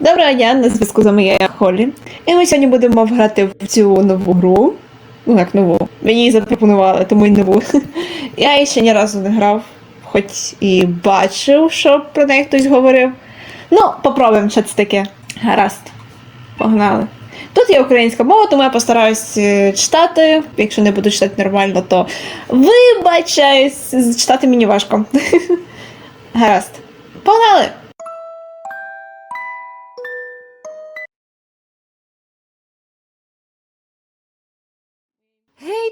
Доброго дня, на зв'язку з вами я Холі. І ми сьогодні будемо грати в цю нову гру. Ну як нову. Мені її запропонували, тому й нову. Я її ще ні разу не грав, хоч і бачив, що про неї хтось говорив. Ну, попробуємо, що це таке. Гаразд. Погнали. Тут є українська мова, тому я постараюсь е, читати. Якщо не буду читати нормально, то вибачаюсь, читати мені важко. Гаразд. Погнали!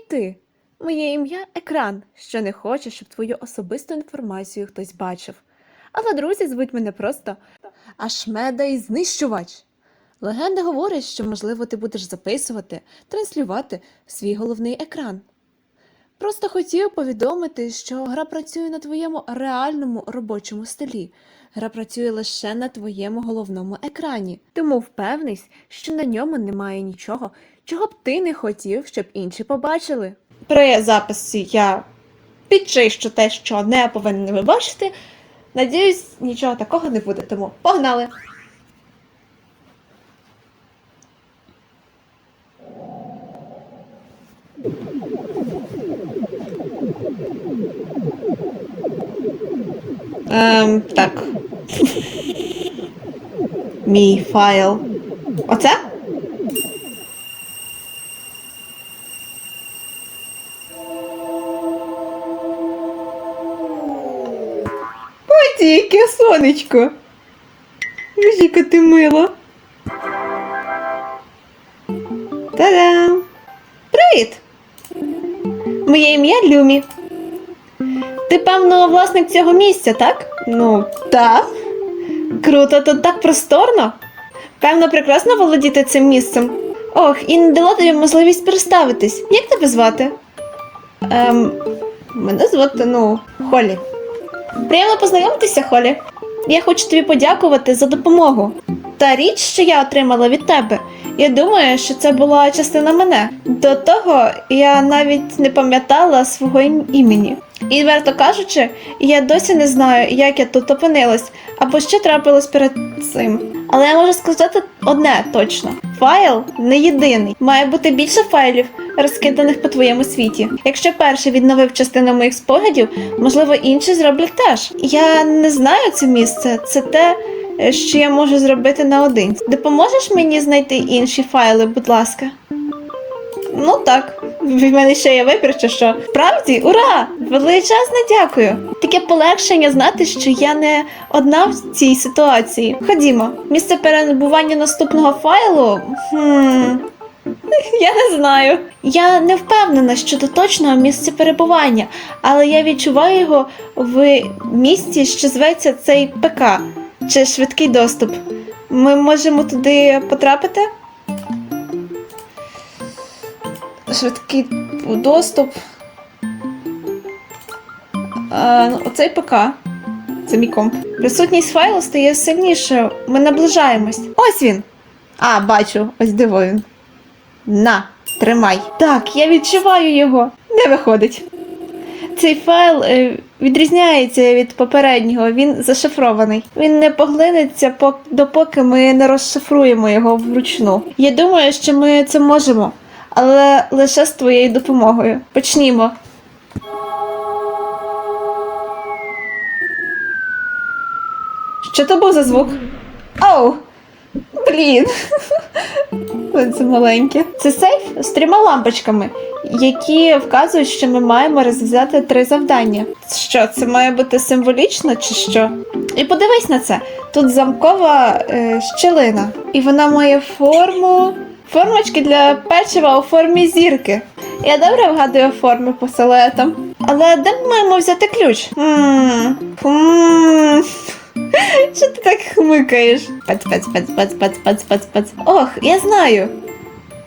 Ти! Моє ім'я екран, що не хоче, щоб твою особисту інформацію хтось бачив. Але друзі звуть мене просто Ашмеда і знищувач. Легенда говорить, що, можливо, ти будеш записувати, транслювати свій головний екран. Просто хотів повідомити, що гра працює на твоєму реальному робочому столі. Гра працює лише на твоєму головному екрані. Тому впевнись, що на ньому немає нічого, чого б ти не хотів, щоб інші побачили. При записі я підчищу те, що не повинен ви бачити. Надіюсь, нічого такого не буде, тому погнали! Ем, так. Мій файл. Оце? Яке сонечко. Яка ти мила. Та-дам! Привіт! Моє ім'я Люмі. Ти, певно, власник цього місця, так? Ну, так. Круто, тут так просторно. Певно, прекрасно володіти цим місцем. Ох, і не дала тобі можливість представитись. Як тебе звати? Ем, мене звати, ну, Холі. Приємно познайомитися, Холі. Я хочу тобі подякувати за допомогу. Та річ, що я отримала від тебе, я думаю, що це була частина мене. До того я навіть не пам'ятала свого імені. І, відверто кажучи, я досі не знаю, як я тут опинилась, або що трапилось перед цим. Але я можу сказати одне точно: файл не єдиний. Має бути більше файлів, розкиданих по твоєму світі. Якщо перший відновив частину моїх спогадів, можливо, інші зроблять теж. Я не знаю це місце. Це те, що я можу зробити наодинці. Допоможеш мені знайти інші файли, будь ласка? Ну так, в мене ще є вибір, чи що. Справді, ура! Величезне дякую. Таке полегшення знати, що я не одна в цій ситуації. Ходімо, місце перебування наступного файлу. Хм... Я не знаю. Я не впевнена щодо точного місця перебування, але я відчуваю його в місці, що зветься цей ПК чи швидкий доступ. Ми можемо туди потрапити? Швидкий доступ. Ну, оцей ПК. Це мій комп. Присутність файлу стає сильнішою. Ми наближаємось. Ось він. А, бачу, ось диво він. На, тримай. Так, я відчуваю його. Не виходить. Цей файл е, відрізняється від попереднього, він зашифрований. Він не поглинеться, пок- допоки ми не розшифруємо його вручну. Я думаю, що ми це можемо, але лише з твоєю допомогою. Почнімо. Що то був за звук? Оу! Блін. Це маленьке. Це сейф з трьома лампочками, які вказують, що ми маємо розв'язати три завдання. Що, це має бути символічно чи що? І подивись на це. Тут замкова е, щілина, і вона має форму. Формочки для печива у формі зірки. Я добре вгадую форми по силуетам. Але де ми маємо взяти ключ? Що ти так хмикаєш? Пац, пац, пац, пац, пац, пац, пац, пац. Ох, я знаю.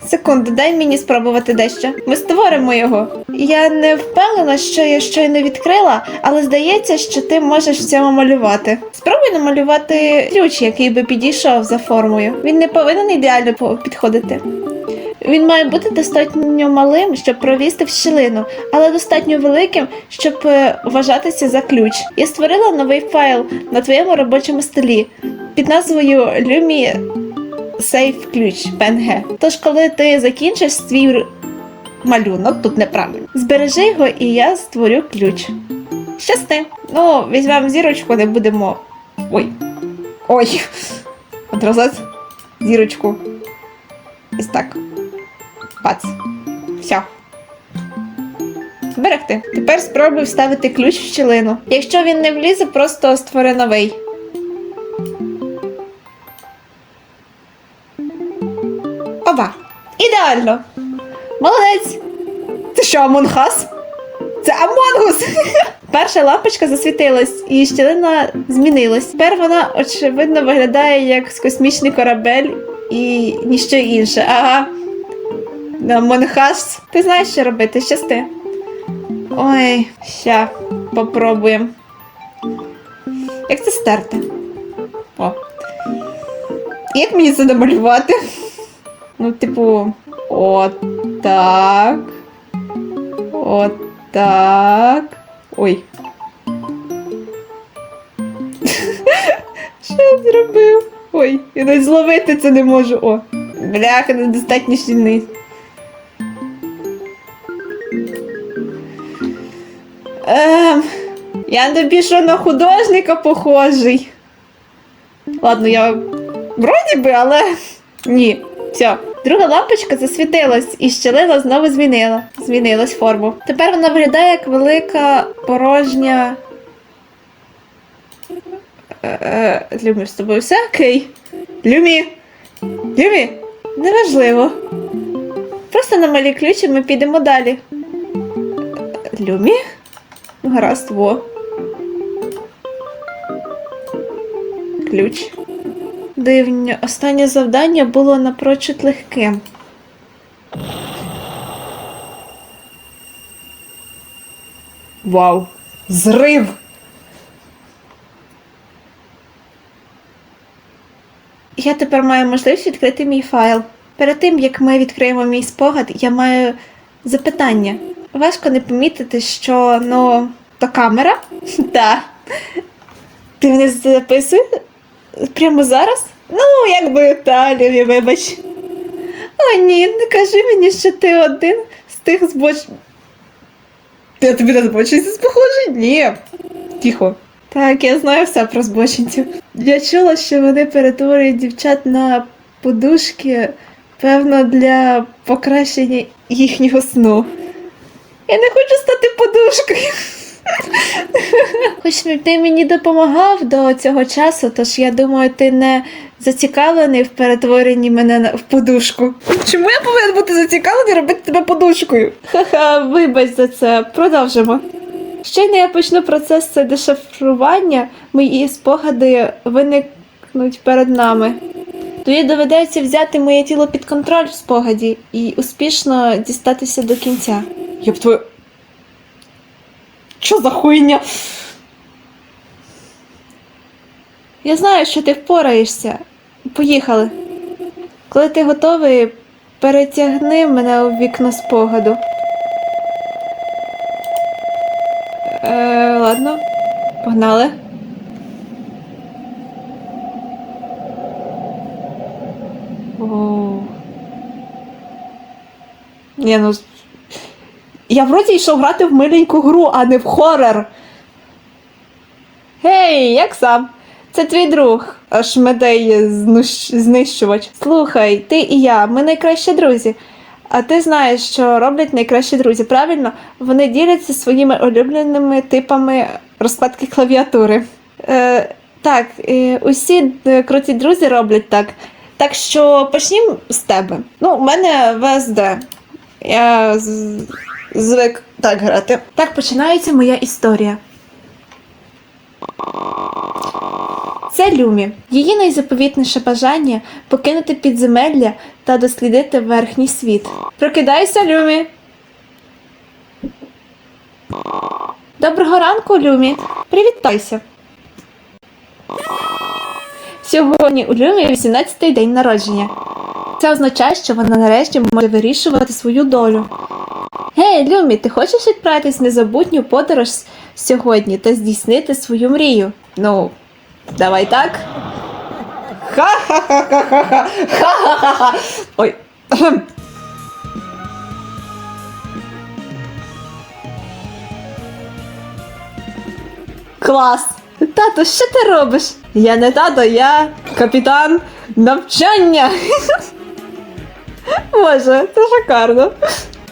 Секунду, дай мені спробувати дещо. Ми створимо його. Я не впевнена, що я щойно відкрила, але здається, що ти можеш в цьому малювати. Спробуй намалювати ключ, який би підійшов за формою. Він не повинен ідеально підходити. Він має бути достатньо малим, щоб провісти в щілину, але достатньо великим, щоб е, вважатися за ключ. Я створила новий файл на твоєму робочому столі під назвою Lumi Safe Ключ PNG. Тож, коли ти закінчиш свій малюнок, тут неправильно, збережи його і я створю ключ. Щасти. Ну, візьмемо зірочку, не будемо. Ой. Ой. Одразу зірочку. Ось так. Бац. Все. Зберегти. Тепер спробуй вставити ключ в щілину. Якщо він не влізе, просто створи новий. Ідеально. Молодець. Це що, Амонгас? Це Амонгус! Перша лампочка засвітилась, і щілина змінилась. Тепер вона, очевидно, виглядає як космічний корабель і ніщо інше. Ага. Амонгас. Ти знаєш, що робити? Щасти. Ой, ща, попробуємо. Як це стерти? О. Як мені це намалювати? Ну, типу, отак. Отак. Ой. Що я зробив? Ой, я навіть зловити це не можу. О. Бляха, недостатньо щільний. Ем, я тобі що на художника похожий. Ладно, я вроді би, але ні. Все. Друга лампочка засвітилась і щелина знову змінила. Змінилась форму. Тепер вона виглядає як велика порожня. Е, е, Люмі, з тобою все окей? Люмі! Люмі! Неважливо. Просто на малі ключі ми підемо далі. Люмі? Гаразд, во. Ключ. Дивно, останнє завдання було напрочуд легким. Вау! Зрив! Я тепер маю можливість відкрити мій файл. Перед тим, як ми відкриємо мій спогад, я маю запитання. Важко не помітити, що ну, то камера? Так. Ти мене записуєш прямо зараз? Ну, якби та, вибач. О, ні, не кажи мені, що ти один з тих збоч. Я тобі на збочинців похожий? Ні. Тихо. Так, я знаю все про збочинців. Я чула, що вони перетворюють дівчат на подушки, певно, для покращення їхнього сну. Я не хочу стати подушкою. Хоч ти мені допомагав до цього часу, тож я думаю, ти не зацікавлений в перетворенні мене в подушку. Чому я повинен бути зацікавлений робити тебе подушкою? Ха-ха, вибач за це. Продовжимо. Щойно я почну процес це дешифрування, мої спогади виникнуть перед нами. Тобі доведеться взяти моє тіло під контроль в спогаді і успішно дістатися до кінця. Я б твою. Що за хуйня? Я знаю, що ти впораєшся. Поїхали. Коли ти готовий, перетягни мене у вікно спогаду. Е, ладно, погнали. О. Ні, ну. Я вроді йшов грати в миленьку гру, а не в хорор. Гей, як сам? Це твій друг, Шмедей знущ- знищувач. Слухай, ти і я, ми найкращі друзі. А ти знаєш, що роблять найкращі друзі, правильно? Вони діляться своїми улюбленими типами розкладки клавіатури. Е, так, е, усі е, круті друзі роблять так. Так що почнімо з тебе. Ну, у мене ВСД. Я звик так грати. Так починається моя історія. Це Люмі. Її найзаповітніше бажання покинути підземелля та дослідити верхній світ. Прокидайся, Люмі. Доброго ранку, Люмі. Привітайся. Сьогодні у Люмі 18-й день народження. Це означає, що вона нарешті може вирішувати свою долю. Гей, Люмі, ти хочеш відправитись в незабутню подорож сьогодні та здійснити свою мрію? Ну, давай так. Ха-ха-ха-ха-ха! Ха-ха-ха-ха! Ой. Клас! Тато, що ти робиш? Я не тато, я капітан навчання. Боже, це шикарно.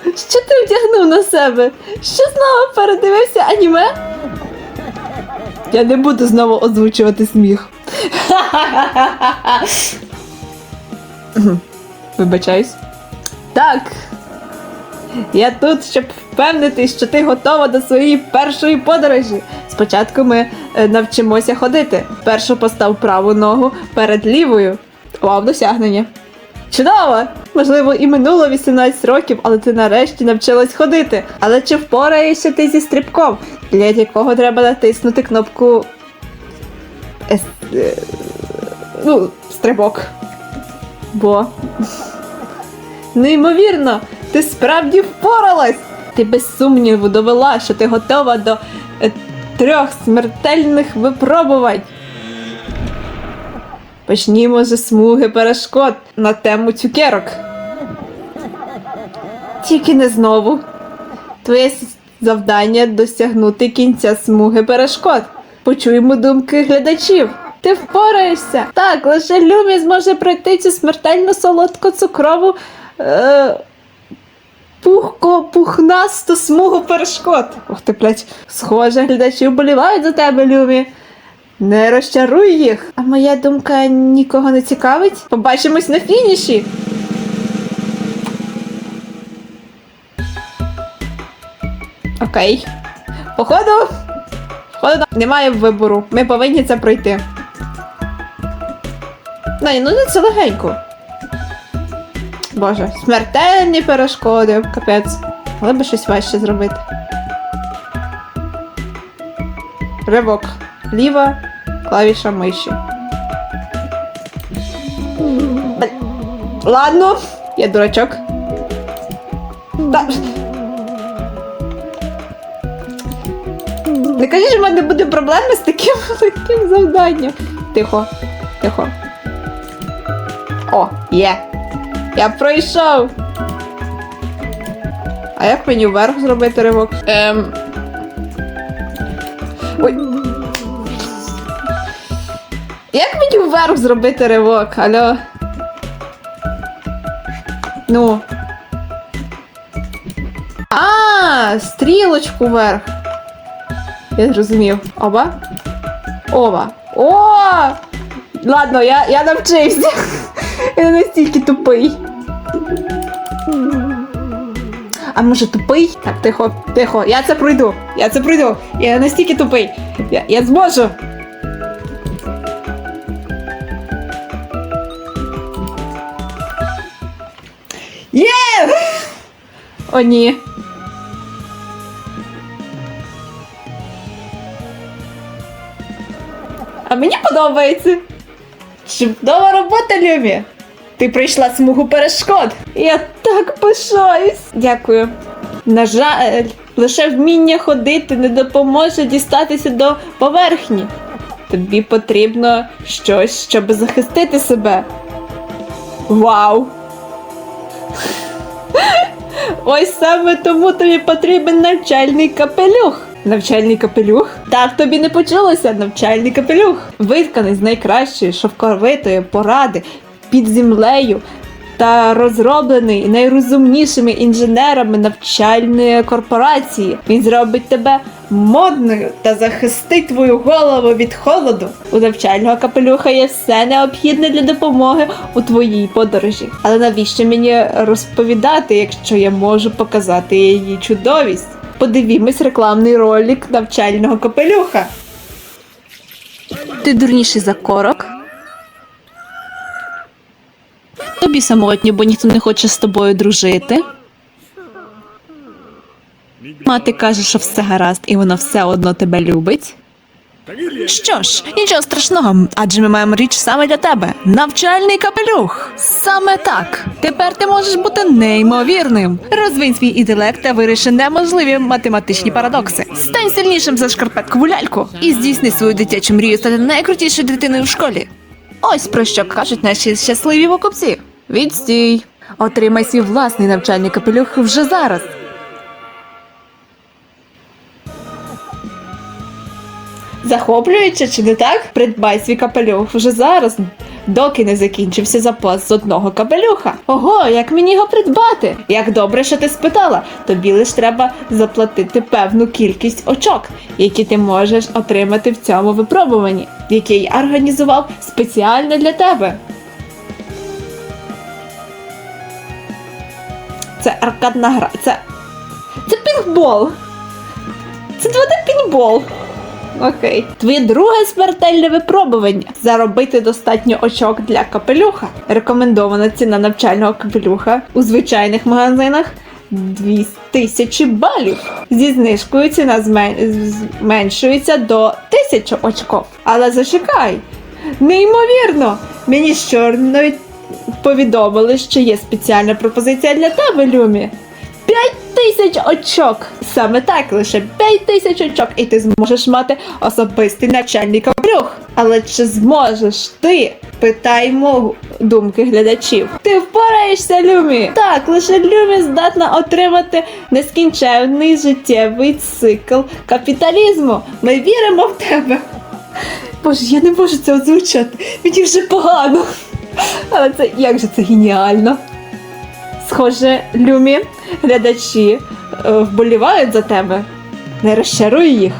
Що ти вдягнув на себе? Що знову передивився аніме? Я не буду знову озвучувати сміх. Вибачаюсь. Так. Я тут, щоб впевнитись, що ти готова до своєї першої подорожі. Спочатку ми е, навчимося ходити. Першу постав праву ногу перед лівою. Вау, досягнення. Чудово! Можливо, і минуло 18 років, але ти нарешті навчилась ходити. Але чи впораєшся ти зі стрибком, для якого треба натиснути кнопку. Ес... е, Ну, стрибок. Бо. Неймовірно, ти справді впоралась! Ти без сумніву довела, що ти готова до е, трьох смертельних випробувань. Почнімо зі смуги перешкод на тему цукерок. Тільки не знову. Твоє завдання досягнути кінця смуги перешкод. Почуємо думки глядачів. Ти впораєшся. Так, лише Люмі зможе пройти цю смертельно солодко цукрову е, пухко пухнасту смугу перешкод. Ух ти, блядь, схоже, глядачі вболівають за тебе, Люмі. Не розчаруй їх. А моя думка нікого не цікавить. Побачимось на фініші. Окей. Походу. Походу, немає вибору. Ми повинні це пройти. Не, ну це легенько. Боже, смертельні перешкоди, капець. Але би щось важче зробити. Ривок. Ліва клавіша миші. Ладно, я дурачок. Та... Не кажи, що в мене буде проблеми з таким великим завданням. Тихо, тихо. О, є. Я пройшов. А як мені вверх зробити ривок? Ем. Ой. Як мені вверх зробити ривок? Алло? Ну. А, стрілочку вверх. Я зрозумів. Оба? Ова. О! Ладно, я, я навчився. Я настільки тупий. А може тупий? Так, тихо, тихо. Я це пройду. Я це пройду. Я настільки тупий. Я, я зможу. Є! О, ні. А мені подобається. Чудова робота, Любі. Ти пройшла смугу перешкод. Я так пишаюсь. Дякую. На жаль, лише вміння ходити не допоможе дістатися до поверхні. Тобі потрібно щось, щоб захистити себе. Вау! Ось саме тому тобі потрібен навчальний капелюх. Навчальний капелюх? Так тобі не почулося, навчальний капелюх. Витканий з найкращої шовковитої поради під землею та розроблений найрозумнішими інженерами навчальної корпорації. Він зробить тебе модною та захистить твою голову від холоду. У навчального капелюха є все необхідне для допомоги у твоїй подорожі. Але навіщо мені розповідати, якщо я можу показати її чудовість? Подивімось рекламний ролик навчального капелюха. Ти дурніший за корок. Тобі самотньо, бо ніхто не хоче з тобою дружити. Мати каже, що все гаразд, і вона все одно тебе любить. Що ж, нічого страшного, адже ми маємо річ саме для тебе. Навчальний капелюх. Саме так. Тепер ти можеш бути неймовірним. Розвинь свій інтелект та виріши неможливі математичні парадокси. Стань сильнішим за шкарпеткову ляльку і здійсни свою дитячу мрію стати найкрутішою дитиною в школі. Ось про що кажуть наші щасливі покупці. Відстій. Отримай свій власний навчальний капелюх вже зараз. Захоплююче, чи не так? Придбай свій капелюх вже зараз, доки не закінчився запас з одного капелюха. Ого, як мені його придбати? Як добре, що ти спитала. Тобі лиш треба заплатити певну кількість очок, які ти можеш отримати в цьому випробуванні, яке я організував спеціально для тебе. Це аркадна гра. Це. Це пінбол. Це 2D пінбол. Окей. Твоє друге смертельне випробування заробити достатньо очок для капелюха. Рекомендована ціна навчального капелюха у звичайних магазинах 2000 балів. Зі знижкою ціна змен- зменшується до 1000 очков. Але зачекай! Неймовірно! Мені щойно навіть повідомили, що є спеціальна пропозиція для тебе, Люмі. 5 тисяч очок. Саме так, лише 5 тисяч очок, і ти зможеш мати особистий навчальний капелюх. Але чи зможеш ти? Питаймо думки глядачів. Ти впораєшся, Люмі? Так, лише Люмі здатна отримати нескінченний життєвий цикл капіталізму. Ми віримо в тебе. Боже, я не можу це озвучати. Мені вже погано. Але це як же це геніально. Схоже, Люмі, глядачі е, вболівають за тебе. Не розчаруй їх.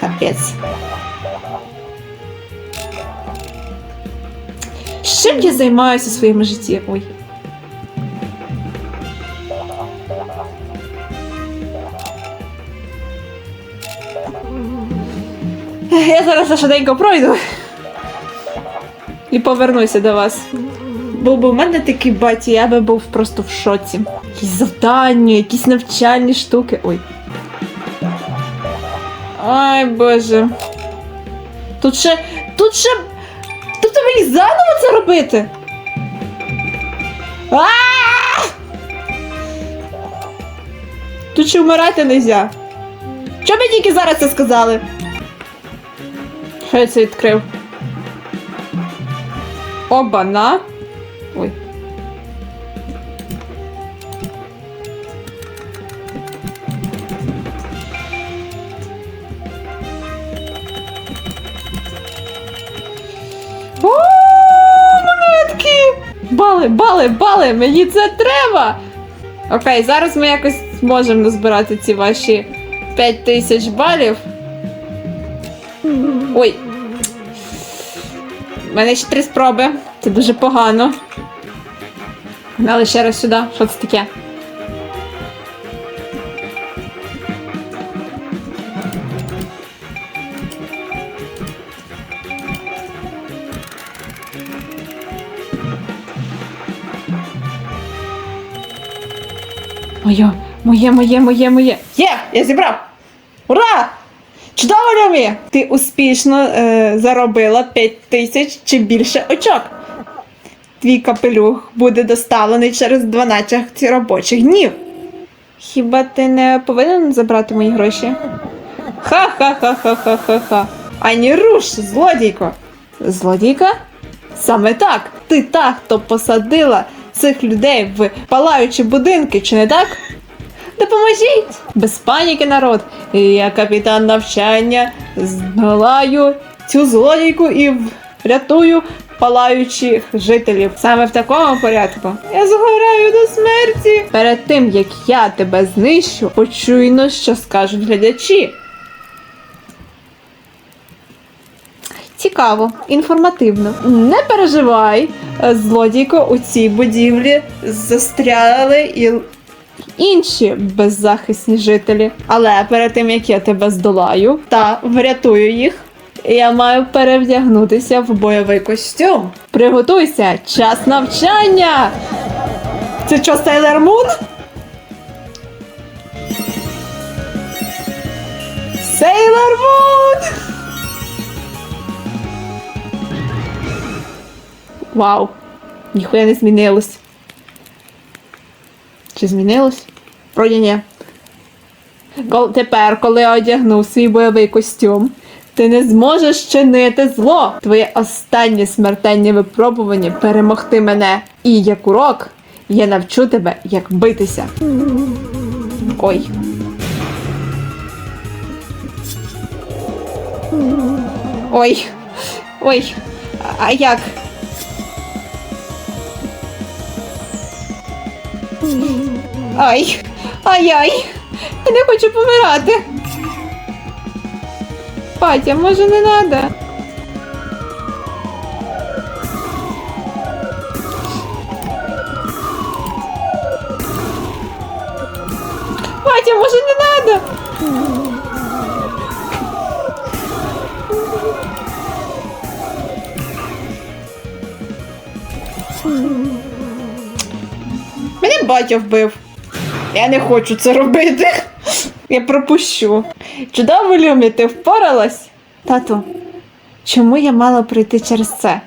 Капець. Чим я займаюся у своєму житті? Ой. Я зараз швиденько пройду і повернуся до вас. Був би в мене такий баті, я би був просто в шоці. Якісь завдання, якісь навчальні штуки. Ой. Ай боже. Тут ще. Тут ще. Тут мені заново це робити. Тут ще вмирати не можна. Чому ви тільки зараз це сказали? Що я це відкрив? Оба-на. Ой. О, монетки! Бали, бали, бали! Мені це треба! Окей, зараз ми якось зможемо назбирати ці ваші 5 тисяч балів. Ой, у мене ще три спроби. Це дуже погано. Гнали ще раз сюди. Що це таке? Моє, моє, моє, моє, моє. Є! Я зібрав! Ура! Чудово, Люмі! Ти успішно е, заробила 5 тисяч чи більше очок. Твій капелюх буде доставлений через 12 робочих днів. Хіба ти не повинен забрати мої гроші? Ха-ха-ха-ха-ха-ха-ха. Ані руш, злодійко. Злодійка? Саме так. Ти та, хто посадила цих людей в палаючі будинки, чи не так? Допоможіть! Без паніки, народ! Я капітан навчання, здолаю цю злодійку і врятую палаючих жителів. Саме в такому порядку. Я згораю до смерті. Перед тим як я тебе знищу, почуйно, що скажуть глядачі. Цікаво, інформативно. Не переживай, злодійко у цій будівлі застряли і інші беззахисні жителі. Але перед тим як я тебе здолаю та врятую їх, я маю перевдягнутися в бойовий костюм. Приготуйся! Час навчання! Це що, Сейлер Мун? Сейлор Мун! Вау! Ніхуя не змінилось. Чи змінилось? Вроді ні. Тепер, коли одягнув свій бойовий костюм, ти не зможеш чинити зло. Твоє останнє смертельне випробування перемогти мене. І як урок, я навчу тебе, як битися. Ой. Ой. Ой. А як? Ай. Ай-ай. Я не хочу помирати. Патя, може не треба? Патя, може не батя вбив. Я не хочу це робити. Я пропущу. Чудово, Люмі, ти впоралась? Тату, чому я мала пройти через це?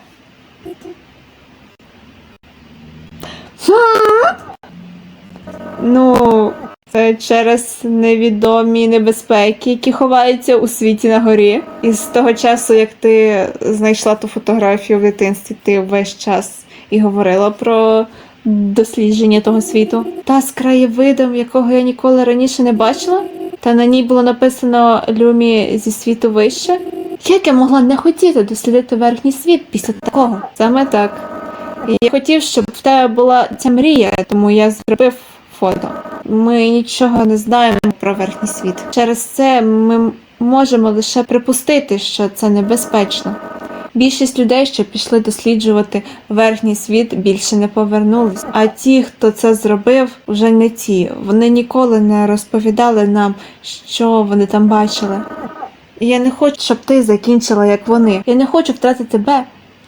Ну, це через невідомі небезпеки, які ховаються у світі на горі. І з того часу, як ти знайшла ту фотографію в дитинстві, ти весь час і говорила про дослідження того світу. Та з краєвидом, якого я ніколи раніше не бачила. Та на ній було написано Люмі зі світу вище. Як я могла не хотіти дослідити верхній світ після такого? Саме так. Я хотів, щоб в тебе була ця мрія, тому я зробив фото. Ми нічого не знаємо про верхній світ. Через це ми можемо лише припустити, що це небезпечно. Більшість людей, що пішли досліджувати верхній світ, більше не повернулись. А ті, хто це зробив, вже не ті. Вони ніколи не розповідали нам, що вони там бачили. Я не хочу, щоб ти закінчила як вони. Я не хочу втратити тебе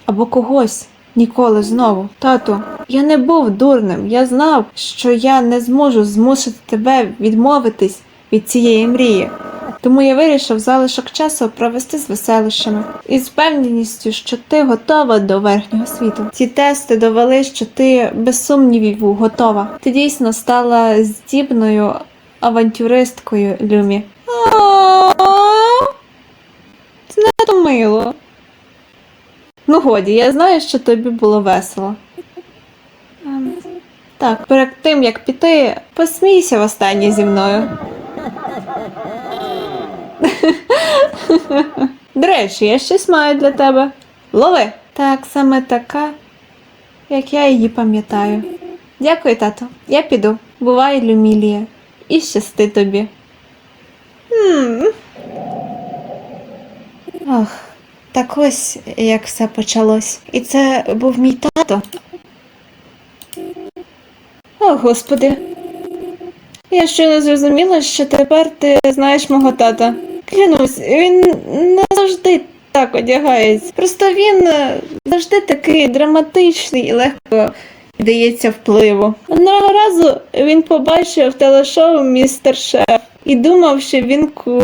або когось. Ніколи знову. Тату, я не був дурним. Я знав, що я не зможу змусити тебе відмовитись від цієї мрії. Тому я вирішив залишок часу провести з веселищами і з впевненістю, що ти готова до верхнього світу. Ці тести довели, що ти без сумнівів готова. Ти дійсно стала здібною авантюристкою, Люмі. Це надто мило. Ну годі, я знаю, що тобі було весело. Ем, Так, перед тим як піти, посмійся востаннє зі мною. До речі, я щось маю для тебе. Лови. Так, саме така, як я її пам'ятаю. Дякую, тато. Я піду. Бувай, Люмілія. І щасти тобі. Хм. Ох, так ось як все почалось. І це був мій тато. О, господи. Я щойно зрозуміла, що тепер ти знаєш мого тата. Клянусь, він не завжди так одягається. Просто він е, завжди такий драматичний і легко дається впливу. Одного разу він побачив телешоу Містер Шеф і думав, що він ку...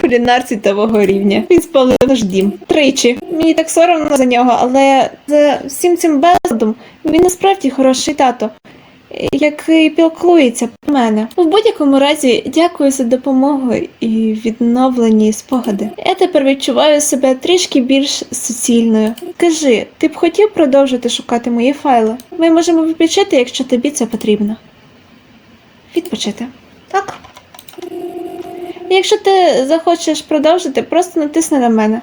кулінар світового рівня. Він спалив наш дім тричі. Мені так соромно за нього, але за всім цим безладом він насправді хороший тато який піклується про мене. В будь-якому разі, дякую за допомогу і відновлені спогади. Я тепер відчуваю себе трішки більш суцільною. Кажи, ти б хотів продовжити шукати мої файли? Ми можемо відпочити, якщо тобі це потрібно. Відпочити. Так. Якщо ти захочеш продовжити, просто натисни на мене.